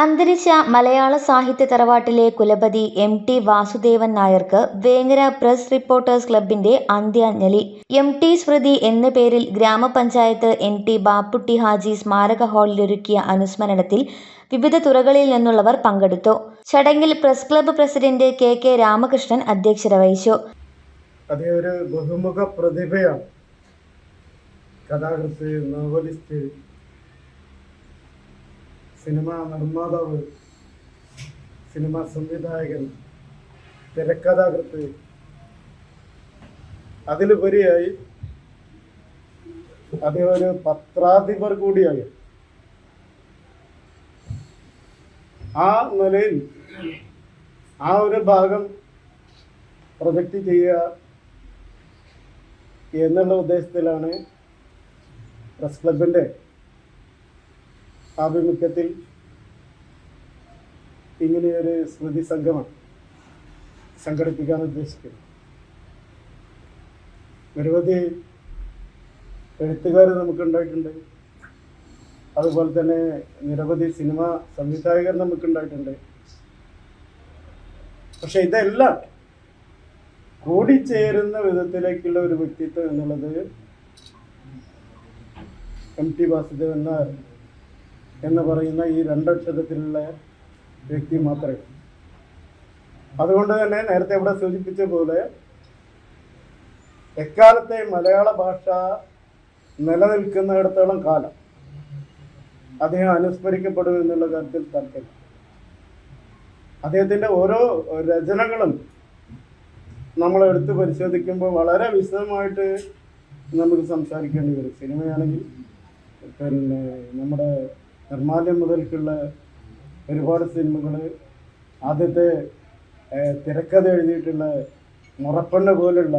അന്തരിച്ച മലയാള സാഹിത്യ തറവാട്ടിലെ കുലപതി എം ടി വാസുദേവൻ നായർക്ക് വേങ്ങര പ്രസ് റിപ്പോർട്ടേഴ്സ് ക്ലബിന്റെ അന്ത്യാഞ്ജലി എം ടി സ്മൃതി എന്ന പേരിൽ ഗ്രാമപഞ്ചായത്ത് എൻ ടി ബാപ്പുട്ടി ഹാജി സ്മാരക ഹാളിലൊരുക്കിയ അനുസ്മരണത്തിൽ വിവിധ തുറകളിൽ നിന്നുള്ളവർ പങ്കെടുത്തു. ചടങ്ങിൽ press club president K K Ramakrishnan അധ്യക്ഷത വഹിച്ചു. അതേ ഒരു ബഹുമുഖ പ്രതിഭയാണ് നോവലിസ്റ്റ് സിനിമാ നിർമ്മാതാവ് സിനിമാ സംവിധായകൻ തിരക്കഥാകൃത്ത് അതിലുപരിയായി അദ്ദേഹം ഒരു പത്രാധിപർ കൂടിയായി ആ നിലയിൽ ആ ഒരു ഭാഗം പ്രൊജക്റ്റ് ചെയ്യുക എന്നുള്ള ഉദ്ദേശത്തിലാണ് പ്രസ് ക്ലബിന്റെ ആഭിമുഖ്യത്തിൽ ഇങ്ങനെയൊരു സ്മൃതി സംഗമം സംഘടിപ്പിക്കാൻ ഉദ്ദേശിക്കുന്നു. നിരവധി എഴുത്തുകാർ നമുക്കുണ്ടായിട്ടുണ്ട്. അതുപോലെ തന്നെ നിരവധി സിനിമ സംവിധായകർ നമുക്കുണ്ടായിട്ടുണ്ട്. പക്ഷെ ഇതെല്ലാം കൂടിച്ചേരുന്ന വിധത്തിലേക്കുള്ള ഒരു വ്യക്തിത്വം എന്നുള്ളത് എം ടി വാസുദേവൻ നായർ എന്ന് പറയുന്ന ഈ രണ്ടക്ഷരത്തിലുള്ള വ്യക്തി മാത്രമേ. അതുകൊണ്ട് തന്നെ നേരത്തെ ഇവിടെ സൂചിപ്പിച്ച പോലെ എക്കാലത്തെ മലയാള ഭാഷ നിലനിൽക്കുന്നിടത്തോളം കാലം അദ്ദേഹം അനുസ്മരിക്കപ്പെടും എന്നുള്ള കാര്യത്തിൽ താല്പര്യം. അദ്ദേഹത്തിന്റെ ഓരോ രചനകളും നമ്മൾ എടുത്ത് പരിശോധിക്കുമ്പോൾ വളരെ വിശദമായിട്ട് നമുക്ക് സംസാരിക്കേണ്ടി വരും. സിനിമയാണെങ്കിൽ പിന്നെ നമ്മുടെ നിർമ്മാല്യം മുതൽക്കുള്ള ഒരുപാട് സിനിമകൾ ആദ്യത്തെ തിരക്കഥ എഴുതിയിട്ടുള്ള മുറപ്പെണ്ണ പോലുള്ള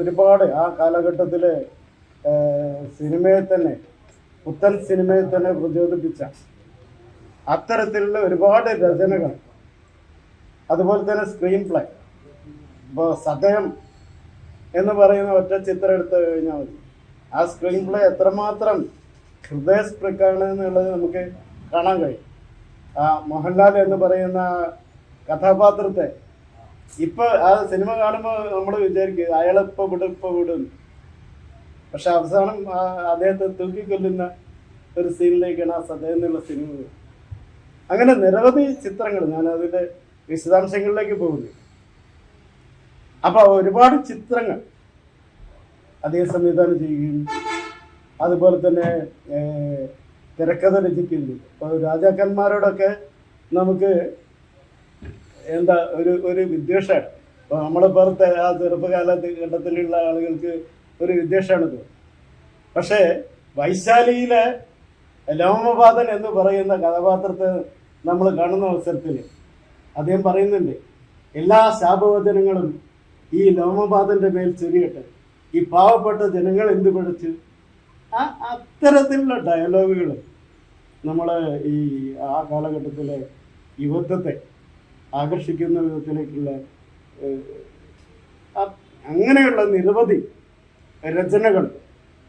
ഒരുപാട് ആ കാലഘട്ടത്തിലെ സിനിമയെ തന്നെ പുത്തൻ സിനിമയെ തന്നെ പ്രചോദിപ്പിച്ച അത്തരത്തിലുള്ള ഒരുപാട് രചനകൾ. അതുപോലെ തന്നെ സ്ക്രീൻ പ്ലേ ഇപ്പോൾ സദയം എന്ന് പറയുന്ന ഒറ്റ ചിത്രം എടുത്തു കഴിഞ്ഞാൽ മതി. ആ സ്ക്രീൻ പ്ലേ എത്രമാത്രം ഹൃദയസ്പൃക്കാണ് എന്നുള്ളത് നമുക്ക് കാണാൻ കഴിയും. ആ മോഹൻലാൽ എന്ന് പറയുന്ന കഥാപാത്രത്തെ ഇപ്പൊ ആ സിനിമ കാണുമ്പോൾ നമ്മൾ വിചാരിക്കും അയാളെ ഇപ്പൊ വിടും ഇപ്പൊ വിടും പക്ഷെ അവസാനം അദ്ദേഹത്തെ തൂക്കിക്കൊല്ലുന്ന ഒരു സീനിലേക്കാണ് ആ സദയം എന്നുള്ള സിനിമ. അങ്ങനെ നിരവധി ചിത്രങ്ങൾ ഞാൻ അതിന്റെ വിശദാംശങ്ങളിലേക്ക് പോകുന്നു. അപ്പൊ ഒരുപാട് ചിത്രങ്ങൾ അദ്ദേഹം സംവിധാനം ചെയ്യുകയും അതുപോലെ തന്നെ തിരക്കഥ രചിക്കുന്നു. ഇപ്പോൾ രാജാക്കന്മാരോടൊക്കെ നമുക്ക് എന്താ ഒരു ഒരു വിദ്വേഷമാണ്. ഇപ്പോൾ നമ്മളെ പുറത്തെ ആ ചെറുപ്പകാല ഘട്ടത്തിലുള്ള ആളുകൾക്ക് ഒരു വിദ്വേഷമാണിത്. പക്ഷേ വൈശാലിയിലെ ലോമപാതൻ എന്ന് പറയുന്ന കഥാപാത്രത്തെ നമ്മൾ കാണുന്ന അവസരത്തിൽ അദ്ദേഹം പറയുന്നുണ്ട് എല്ലാ ശാപവചനങ്ങളും ഈ ലോമപാതന്റെ മേൽ ചെറിയട്ടെ ഈ പാവപ്പെട്ട ജനങ്ങൾ എന്ത് പഠിച്ചു ആ അത്തരത്തിലുള്ള ഡയലോഗുകൾ നമ്മൾ ഈ ആ കാലഘട്ടത്തിലെ യുവത്വത്തെ ആകർഷിക്കുന്ന വിധത്തിലേക്കുള്ള അങ്ങനെയുള്ള നിരവധി രചനകൾ.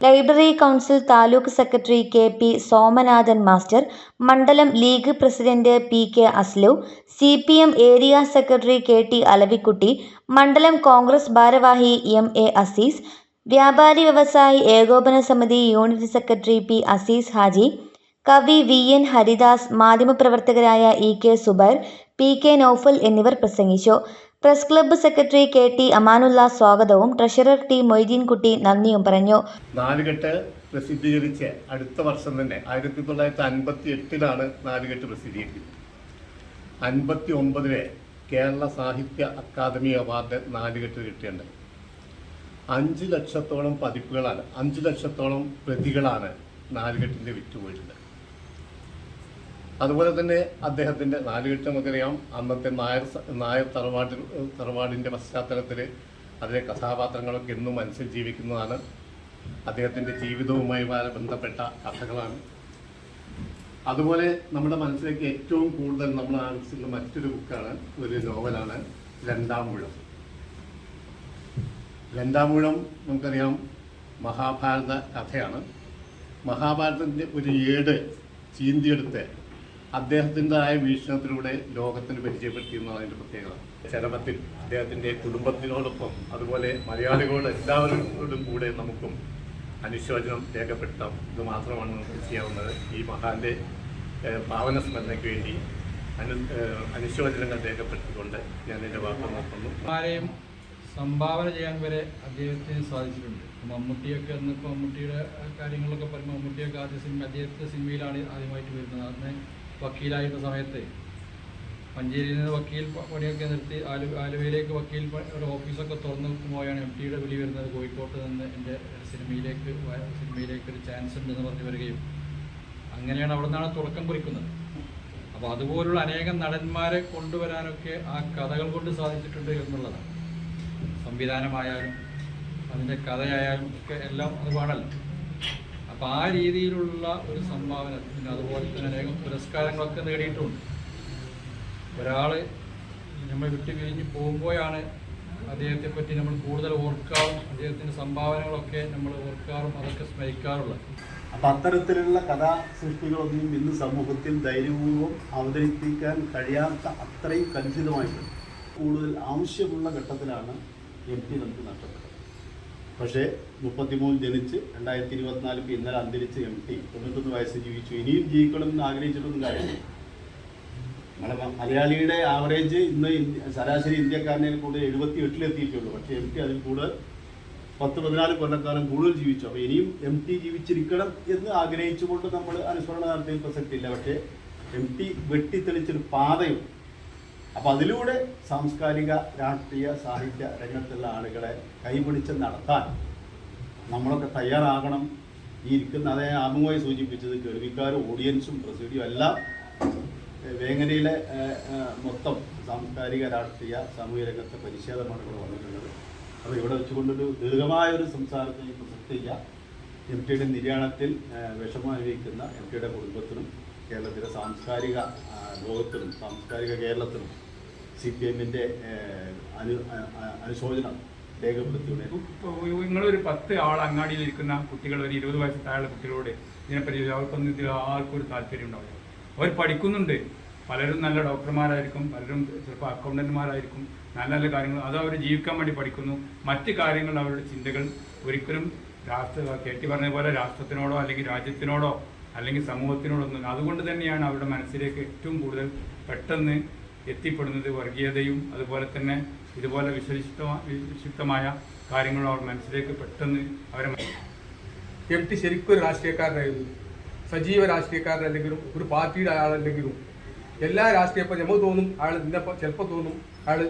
Library council taluk secretary K P Somanathan master മണ്ഡലം league president P K Aslu C P M area secretary K T Alavikutty മണ്ഡലം കോൺഗ്രസ് ഭാരവാഹി എം എ അസീസ് വ്യാപാരി വ്യവസായി ഏകോപന സമിതി unit secretary P Azeez Haji കവി V N Haridas മാധ്യമപ്രവർത്തകരായ E K Zubair P K Naufal എന്നിവർ പ്രസംഗിച്ചു. Press club secretary K T Amanullah സ്വാഗതവും ട്രഷറർ ടി മൊയ്തീൻകുട്ടി നന്ദിയും പറഞ്ഞു. നാലുകെട്ട് പ്രസിദ്ധീകരിച്ച് അടുത്ത വർഷം തന്നെ ആയിരത്തി തൊള്ളായിരത്തി അൻപത്തി എട്ടിലാണ് നാലുകെട്ട് പ്രസിദ്ധീകരിക്കുന്നത്. അൻപത്തി ഒമ്പതിലെ കേരള സാഹിത്യ അക്കാദമി അവാർഡ് നാലുകെട്ട് കിട്ടിയുണ്ട് അഞ്ച് ലക്ഷത്തോളം പതിപ്പുകളാണ് അഞ്ച് ലക്ഷത്തോളം പ്രതികളാണ് നാലുകെട്ടിന്റെ വിറ്റുപോയിട്ടുണ്ട് അതുപോലെ തന്നെ അദ്ദേഹത്തിന്റെ നാലുകെട്ട് നമുക്കറിയാം അന്നത്തെ നായർ നായർ തറവാട് തറവാടിന്റെ പശ്ചാത്തലത്തിൽ അതിലെ കഥാപാത്രങ്ങളൊക്കെ എന്നും മനസ്സിൽ ജീവിക്കുന്നതാണ്. അദ്ദേഹത്തിന്റെ ജീവിതവുമായി ബന്ധപ്പെട്ട കഥകളാണ്. അതുപോലെ നമ്മുടെ മനസ്സിലേക്ക് ഏറ്റവും കൂടുതൽ നമ്മൾ ആവശ്യമുള്ള മറ്റൊരു ബുക്കാണ് ഒരു നോവലാണ് രണ്ടാം മുഴം രണ്ടാം നമുക്കറിയാം മഹാഭാരത കഥയാണ്. മഹാഭാരതത്തിന്റെ ഒരു ഏട് ചീന്തിയെടുത്ത് അദ്ദേഹത്തിന്റെതായ വീക്ഷണത്തിലൂടെ ലോകത്തിന് പരിചയപ്പെടുത്തിയെന്നാണ് അതിന്റെ പ്രത്യേകത. ചരമത്തിൽ അദ്ദേഹത്തിന്റെ കുടുംബത്തിനോടൊപ്പം അതുപോലെ മലയാളികളോട് എല്ലാവരോടും കൂടെ നമുക്കും അനുശോചനം രേഖപ്പെടുത്താം. ഇത് മാത്രമാണ് നമുക്ക് ചെയ്യാവുന്നത്. ഈ മഹാന്റെ ഭാവന സ്മരണയ്ക്ക് വേണ്ടി അനു അനുശോചനങ്ങൾ രേഖപ്പെടുത്തിക്കൊണ്ട് ഞാൻ എന്റെ വാർത്ത നോക്കുന്നു സംഭാവന ചെയ്യാൻ വരെ അദ്ദേഹത്തിന് സാധിച്ചിട്ടുണ്ട്. മമ്മൂട്ടിയൊക്കെ ഇന്നിപ്പോൾ മമ്മൂട്ടിയുടെ കാര്യങ്ങളൊക്കെ പറയുമ്പോൾ മമ്മൂട്ടിയൊക്കെ ആദ്യ സിനിമ അദ്ദേഹത്തെ സിനിമയിലാണ് ആദ്യമായിട്ട് വരുന്നത്. അന്ന് വക്കീലായിരുന്ന സമയത്ത് മഞ്ചേരിയിൽ നിന്ന് വക്കീൽ പണിയൊക്കെ നിർത്തി ആലു ആലുവയിലേക്ക് വക്കീൽ ഒരു ഓഫീസൊക്കെ തുറന്നു പോയാണ് എം ടിയുടെ വിളി വരുന്നത്. കോഴിക്കോട്ട് നിന്ന് എന്റെ സിനിമയിലേക്ക് സിനിമയിലേക്ക് ഒരു ചാൻസ് ഉണ്ടെന്ന് പറഞ്ഞു വരികയും അങ്ങനെയാണ് അവിടെ നിന്നാണ് തുടക്കം കുറിക്കുന്നത്. അപ്പോൾ അതുപോലുള്ള അനേകം നടന്മാരെ കൊണ്ടുവരാനൊക്കെ ആ കഥകൾ കൊണ്ട് സാധിച്ചിട്ടുണ്ട് എന്നുള്ളതാണ്. സംവിധാനമായാലും അതിന്റെ കഥയായാലും ഒക്കെ എല്ലാം അത് അതുപാടല്ല അപ്പം ആ രീതിയിലുള്ള ഒരു സംഭാവന പിന്നെ അതുപോലെ തന്നെ അനേകം പുരസ്കാരങ്ങളൊക്കെ നേടിയിട്ടുണ്ട്. ഒരാൾ നമ്മൾ വിട്ടു പിരിഞ്ഞ് പോകുമ്പോഴാണ് അദ്ദേഹത്തെ പറ്റി നമ്മൾ കൂടുതൽ ഓർക്കാറും അദ്ദേഹത്തിന്റെ സംഭാവനകളൊക്കെ നമ്മൾ ഓർക്കാറും അതൊക്കെ സ്മരിക്കാറുള്ളത്. അപ്പം അത്തരത്തിലുള്ള കഥാസൃഷ്ടികളൊന്നും ഇന്ന് സമൂഹത്തിൽ ധൈര്യപൂർവം അവതരിപ്പിക്കാൻ കഴിയാത്ത അത്രയും കലുഷിതമായിട്ടുണ്ട് കൂടുതൽ ആവശ്യമുള്ള ഘട്ടത്തിലാണ് എം പി നമുക്ക് നഷ്ടപ്പെട്ടത് പക്ഷേ മുപ്പത്തിമൂന്ന് ജനിച്ച് രണ്ടായിരത്തി ഇരുപത്തിനാല് ഇന്നലെ അന്തരിച്ച എം ടി തൊണ്ണൂറ്റൊന്ന് വയസ്സ് ജീവിച്ചു. ഇനിയും ജീവിക്കണം എന്ന് ആഗ്രഹിച്ചിട്ടൊന്നും കാര്യമില്ല. മലയാളിയുടെ ആവറേജ് ഇന്ന് ശരാശരി ഇന്ത്യക്കാരനെ കൂടുതൽ എഴുപത്തി എട്ടിലെത്തിയിട്ടുള്ളൂ പക്ഷേ എം ടി അതിൽ കൂടുതൽ പത്ത് പതിനാല് കൊല്ലക്കാലം കൂടുതൽ ജീവിച്ചു. അപ്പോൾ ഇനിയും എം ടി ജീവിച്ചിരിക്കണം എന്ന് ആഗ്രഹിച്ചുകൊണ്ട് നമ്മൾ അനുസ്മരണ നടത്തിയ പ്രസക്തിയില്ല. പക്ഷേ എം ടി വെട്ടിത്തെളിച്ചൊരു പാതയുണ്ട്. അപ്പോൾ അതിലൂടെ സാംസ്കാരിക രാഷ്ട്രീയ സാഹിത്യ രംഗത്തുള്ള ആളുകളെ കൈപിടിച്ച് നടത്താൻ നമ്മളൊക്കെ തയ്യാറാകണം. ഈ ഇരിക്കുന്ന അതേ ആമുഖമായി സൂചിപ്പിച്ചത് കേൾവിക്കാരും ഓഡിയൻസും പ്രസിഡിയും എല്ലാം വേങ്ങരയിലെ മൊത്തം സാംസ്കാരിക രാഷ്ട്രീയ സാമൂഹ്യ രംഗത്തെ പരിച്ഛേദമാണ് ഇവിടെ വന്നിട്ടുള്ളത്. അപ്പോൾ ഇവിടെ വെച്ചുകൊണ്ടൊരു ദീർഘമായ ഒരു സംസാരത്തിൽ പ്രസക്തിയില്ല എം ടിയുടെ നിര്യാണത്തിൽ വിഷമം അനുഭവിക്കുന്ന എം ടിയുടെ കുടുംബത്തിനും കേരളത്തിലെ സാംസ്കാരിക ലോകത്തിനും സാംസ്കാരിക കേരളത്തിനും സി പി എമ്മിന്റെ അനു അനുശോചനം രേഖപ്പെടുത്തിയുടെ ഇപ്പോൾ നിങ്ങളൊരു പത്ത് ആൾ അങ്ങാടിയിൽ ഇരിക്കുന്ന കുട്ടികൾ ഒരു ഇരുപത് വയസ്സ് താഴെ കുട്ടികളോട് ഇതിനെപ്പറ്റി അവർക്കൊന്നും ഇതിൽ ആർക്കും ഒരു താല്പര്യം ഉണ്ടാവില്ല. അവർ പഠിക്കുന്നുണ്ട്. പലരും നല്ല ഡോക്ടർമാരായിരിക്കും പലരും ചിലപ്പോൾ അക്കൗണ്ടന്റുമാരായിരിക്കും നല്ല നല്ല കാര്യങ്ങൾ അത് അവർ ജീവിക്കാൻ വേണ്ടി പഠിക്കുന്നു. മറ്റ് കാര്യങ്ങൾ അവരുടെ ചിന്തകൾ ഒരിക്കലും രാഷ്ട്ര കേട്ടി പറഞ്ഞ പോലെ രാഷ്ട്രത്തിനോടോ അല്ലെങ്കിൽ രാജ്യത്തിനോടോ അല്ലെങ്കിൽ സമൂഹത്തിനോടൊന്നും അതുകൊണ്ട് തന്നെയാണ് അവരുടെ മനസ്സിലേക്ക് ഏറ്റവും കൂടുതൽ പെട്ടെന്ന് എത്തിപ്പെടുന്നത് വർഗീയതയും അതുപോലെ തന്നെ ഇതുപോലെ വിശിഷ്ട വിശിഷ്ടമായ കാര്യങ്ങളും അവർ മനസ്സിലേക്ക് പെട്ടെന്ന് അവരെ എം ടി ശരിക്കും ഒരു രാഷ്ട്രീയക്കാരനായിരുന്നു. സജീവ രാഷ്ട്രീയക്കാരനല്ലെങ്കിലും ഒരു പാർട്ടിയുടെ ആളല്ലെങ്കിലും എല്ലാ രാഷ്ട്രീയ ഇപ്പം നമുക്ക് തോന്നും അയാൾ ഇന്നപ്പോൾ ചിലപ്പോൾ തോന്നും അയാൾ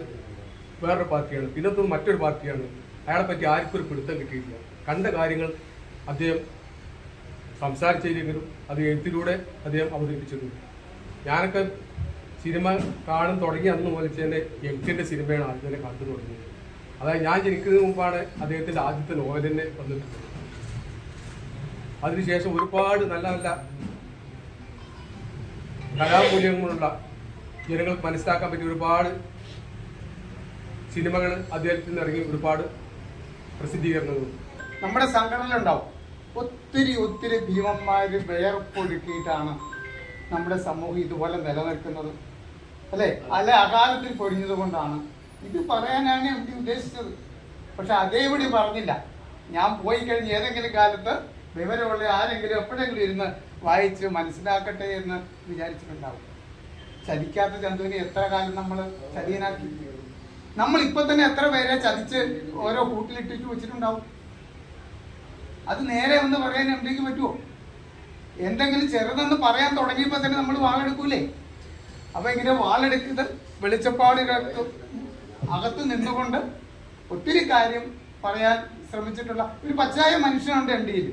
വേറൊരു പാർട്ടിയാണ്. പിന്നെ തോന്നും മറ്റൊരു പാർട്ടിയാണ്. അയാളെ പറ്റി ആർക്കും ഒരു പിടുത്തം കിട്ടിയിട്ടില്ല. കണ്ട കാര്യങ്ങൾ അദ്ദേഹം സംസാരിച്ചില്ലെങ്കിലും അത് എഴുത്തിലൂടെ അദ്ദേഹം അവതരിപ്പിച്ചിട്ടുണ്ട് ഞാനൊക്കെ സിനിമ കാണാൻ തുടങ്ങി അന്ന് മുതൽ തന്നെ എം ടിന്റെ സിനിമയാണ് ആദ്യം തന്നെ കണ്ടു തുടങ്ങിയത്. അതായത് ഞാൻ ജനിക്കുന്നതിന് മുമ്പാണ് അദ്ദേഹത്തിന്റെ ആദ്യത്തെ നോവൽ തന്നെ വന്നിട്ടുള്ളത്. അതിനുശേഷം ഒരുപാട് നല്ല നല്ല കലാമൂല്യങ്ങളുള്ള ജനങ്ങൾക്ക് മനസ്സിലാക്കാൻ പറ്റിയ ഒരുപാട് സിനിമകൾ അദ്ദേഹത്തിൽ നിന്ന് ഇറങ്ങി ഒരുപാട് പ്രസിദ്ധീകരണങ്ങളും. നമ്മുടെ സംഘടനയിലുണ്ടാവും. ഒത്തിരി ഒത്തിരി ഭീമന്മാർ വിയർപ്പൊഴുക്കിയിട്ടാണ് നമ്മുടെ സമൂഹം ഇതുപോലെ നിലനിൽക്കുന്നത്. അല്ലേ? അല്ല അകാലത്തിൽ പൊരിഞ്ഞത് കൊണ്ടാണ്. ഇത് പറയാനാണ് എം ഉദ്ദേശിച്ചത്. പക്ഷെ അതേപടി പറഞ്ഞില്ല. ഞാൻ പോയി കഴിഞ്ഞ് ഏതെങ്കിലും കാലത്ത് വിവരമുള്ള ആരെങ്കിലും എപ്പോഴെങ്കിലും ഇരുന്ന് വായിച്ച് മനസ്സിലാക്കട്ടെ എന്ന് വിചാരിച്ചിട്ടുണ്ടാവും. ചതിക്കാത്ത ചന്ദുവിനെ എത്ര കാലം നമ്മൾ ചതിയനാക്കി? നമ്മൾ ഇപ്പൊ തന്നെ എത്ര പേരെ ചതിച്ച് ഓരോ കൂട്ടിലിട്ടിട്ട് വെച്ചിട്ടുണ്ടാവും? അത് നേരെ ഒന്ന് പറയാൻ എന്തെങ്കിലും പറ്റുമോ എന്തെങ്കിലും ചെറുതെന്ന് പറയാൻ തുടങ്ങിയപ്പോൾ തന്നെ നമ്മൾ വാളെടുക്കൂലേ? അപ്പൊ ഇങ്ങനെ വാളെടുക്കുന്നത് വെളിച്ചപ്പാടുകൾക്ക് അകത്ത് നിന്നുകൊണ്ട് ഒത്തിരി കാര്യം പറയാൻ ശ്രമിച്ചിട്ടുള്ള ഒരു പച്ചായ മനുഷ്യനുണ്ട് എം ഡിയിൽ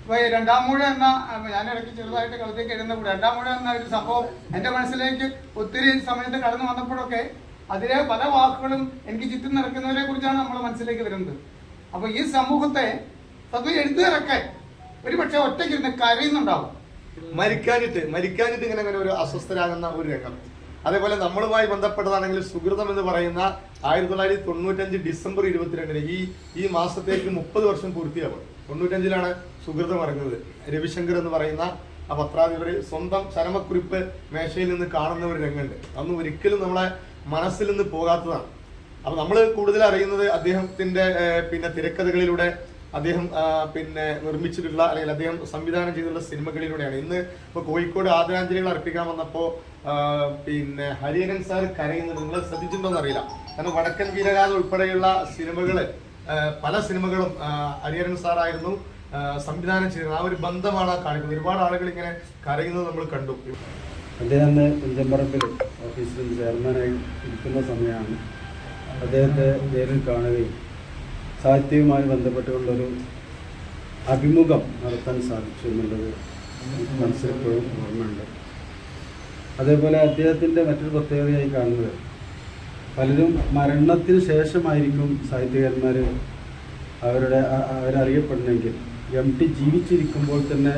ഇപ്പൊ ഈ രണ്ടാം എന്ന ഞാൻ ഇടയ്ക്ക് ചെറുതായിട്ട് കളത്തേക്ക് എഴുതുന്ന കൂടെ രണ്ടാം എന്ന ഒരു സംഭവം എന്റെ മനസ്സിലേക്ക് ഒത്തിരി സമയത്ത് കടന്നു വന്നപ്പോഴൊക്കെ അതിലെ പല വാക്കുകളും എനിക്ക് ചുറ്റും നിറക്കുന്നവരെ കുറിച്ചാണ് നമ്മുടെ മനസ്സിലേക്ക് വരുന്നത്. അപ്പൊ ഈ സമൂഹത്തെ അത് എഴുതുകാരൊക്കെ ഒരു പക്ഷെ ഒറ്റയ്ക്കിരുന്ന് കരയുന്നുണ്ടാവും. മരിക്കാനിട്ട് മരിക്കാനിട്ട് ഇങ്ങനെ അങ്ങനെ ഒരു അസ്വസ്ഥരാകുന്ന ഒരു രംഗം. അതേപോലെ നമ്മളുമായി ബന്ധപ്പെട്ടതാണെങ്കിൽ സുഹൃതം എന്ന് പറയുന്ന ആയിരത്തി തൊള്ളായിരത്തി തൊണ്ണൂറ്റഞ്ച് ഡിസംബർ ഇരുപത്തിരണ്ടിന് ഈ ഈ മാസത്തേക്ക് മുപ്പത് വർഷം പൂർത്തിയാവും. തൊണ്ണൂറ്റഞ്ചിലാണ് സുഹൃതം ഇറങ്ങുന്നത്. രവിശങ്കർ എന്ന് പറയുന്ന ആ പത്രാധിപർ സ്വന്തം ചരമക്കുറിപ്പ് മേശയിൽ നിന്ന് കാണുന്ന ഒരു രംഗമുണ്ട്. അന്ന് ഒരിക്കലും നമ്മളെ മനസ്സിൽ നിന്ന് പോകാത്തതാണ്. അപ്പൊ നമ്മൾ കൂടുതൽ അറിയുന്നത് അദ്ദേഹത്തിന്റെ പിന്നെ തിരക്കഥകളിലൂടെ അദ്ദേഹം പിന്നെ നിർമ്മിച്ചിട്ടുള്ള അല്ലെങ്കിൽ അദ്ദേഹം സംവിധാനം ചെയ്തിട്ടുള്ള സിനിമകളിലൂടെയാണ്. ഇന്ന് ഇപ്പൊ കോഴിക്കോട് ആദരാഞ്ജലികൾ അർപ്പിക്കാൻ വന്നപ്പോ പിന്നെ ഹരിഹരൻ സാർ കരയുന്നത് നിങ്ങൾ ശ്രദ്ധിച്ചിട്ടുണ്ടോന്ന് അറിയില്ല. കാരണം വടക്കൻ വീരഗാഥ ഉൾപ്പെടെയുള്ള സിനിമകൾ പല സിനിമകളും ഹരിഹരൻ സാറായിരുന്നു സംവിധാനം ചെയ്തത് ആ ഒരു ബന്ധമാണ് കാണിക്കുന്നത്. ഒരുപാട് ആളുകൾ ഇങ്ങനെ കരയുന്നത് നമ്മൾ കണ്ടു. അദ്ദേഹം ഓഫീസിൽ ചെയർമാനായി ഇരിക്കുന്ന സമയമാണ്. അദ്ദേഹത്തെ നേരിൽ കാണുകയും സാഹിത്യവുമായി ബന്ധപ്പെട്ടുകൊണ്ടൊരു അഭിമുഖം നടത്താൻ സാധിച്ചു എന്നുള്ളത് മനസ്സിലെപ്പോഴും ഓർമ്മയുണ്ട്. അതേപോലെ അദ്ദേഹത്തിന്റെ മറ്റൊരു പ്രത്യേകതയായി കാണുന്നത് പലരും മരണത്തിന് ശേഷമായിരിക്കും സാഹിത്യകാരന്മാർ അവരുടെ അവരറിയപ്പെടണമെങ്കിൽ എം ടി ജീവിച്ചിരിക്കുമ്പോൾ തന്നെ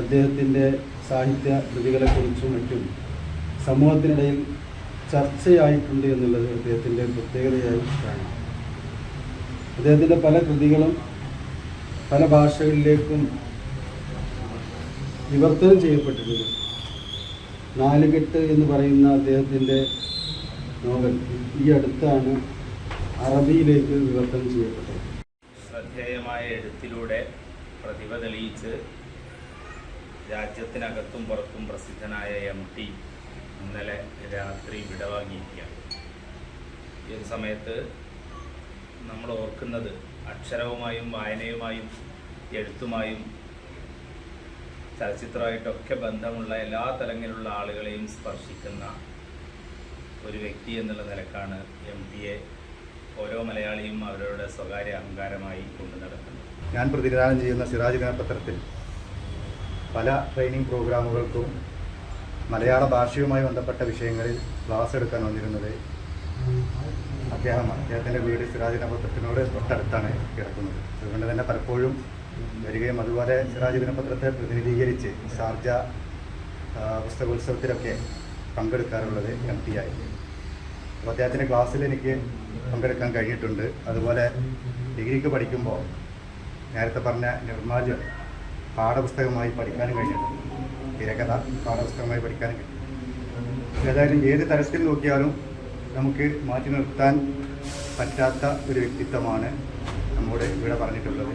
അദ്ദേഹത്തിന്റെ സാഹിത്യ കൃതികളെക്കുറിച്ചും മറ്റും സമൂഹത്തിനിടയിൽ ചർച്ചയായിട്ടുണ്ട് എന്നുള്ളത് അദ്ദേഹത്തിന്റെ പ്രത്യേകതയായി കാണാം. അദ്ദേഹത്തിന്റെ പല കൃതികളും പല ഭാഷകളിലേക്കും വിവർത്തനം ചെയ്യപ്പെട്ടിട്ടുണ്ട്. നാലുകെട്ട് എന്ന് പറയുന്ന അദ്ദേഹത്തിന്റെ നോവൽ ഈ അടുത്താണ് അറബിയിലേക്ക് വിവർത്തനം ചെയ്യപ്പെട്ടത്. ശ്രദ്ധേയമായ എഴുത്തിലൂടെ പ്രതിഭ തെളിയിച്ച് രാജ്യത്തിനകത്തും പുറത്തും പ്രസിദ്ധനായ എം ടി ഇന്നലെ രാത്രി വിടവാങ്ങിയിരിക്കുകയാണ്. ഈ ഒരു സമയത്ത് നമ്മൾ ഓർക്കുന്നത് അക്ഷരവുമായും വായനയുമായും എഴുത്തുമായും ചലച്ചിത്രമായിട്ടൊക്കെ ബന്ധമുള്ള എല്ലാ തലങ്ങളിലുള്ള ആളുകളെയും സ്പർശിക്കുന്ന ഒരു വ്യക്തി എന്നുള്ള നിലക്കാണ് എം ടിയെ ഓരോ മലയാളിയും അവരുടെ സ്വകാര്യ അഹങ്കാരമായി കൊണ്ടു നടക്കുന്നത്. ഞാൻ പ്രതിനിധാനം ചെയ്യുന്ന സിറാജ് ദിനപത്രത്തിൽ പല ട്രെയിനിങ് പ്രോഗ്രാമുകൾക്കും മലയാള ഭാഷയുമായി ബന്ധപ്പെട്ട വിഷയങ്ങളിൽ ക്ലാസ് എടുക്കാൻ വന്നിരുന്നത് അദ്ദേഹം അദ്ദേഹത്തിന്റെ വീട് സിറാജ് ദിനപത്രത്തിനോട് തൊട്ടടുത്താണ് കിടക്കുന്നത്. അതുകൊണ്ട് തന്നെ പലപ്പോഴും വരികയും അതുപോലെ സിറാജ് ദിനപത്രത്തെ പ്രതിനിധീകരിച്ച് ഷാർജ പുസ്തകോത്സവത്തിലൊക്കെ പങ്കെടുക്കാറുള്ളത് എം ടി ആയി. അപ്പോൾ അദ്ദേഹത്തിന്റെ ക്ലാസ്സിൽ എനിക്ക് പങ്കെടുക്കാൻ കഴിഞ്ഞിട്ടുണ്ട്. അതുപോലെ ഡിഗ്രിക്ക് പഠിക്കുമ്പോൾ നേരത്തെ പറഞ്ഞ നിർമ്മാല്യം പാഠപുസ്തകമായി പഠിക്കാനും കഴിഞ്ഞിട്ടുണ്ട്. തിരക്കഥ പാഠപുസ്തകമായി പഠിക്കാനും കഴിഞ്ഞു ഏതായാലും ഏത് തരത്തിൽ നോക്കിയാലും നമുക്ക് മാറ്റി നിർത്താൻ പറ്റാത്ത ഒരു വ്യക്തിത്വമാണ് നമ്മുടെ ഇവിടെ പറഞ്ഞിട്ടുള്ളത്.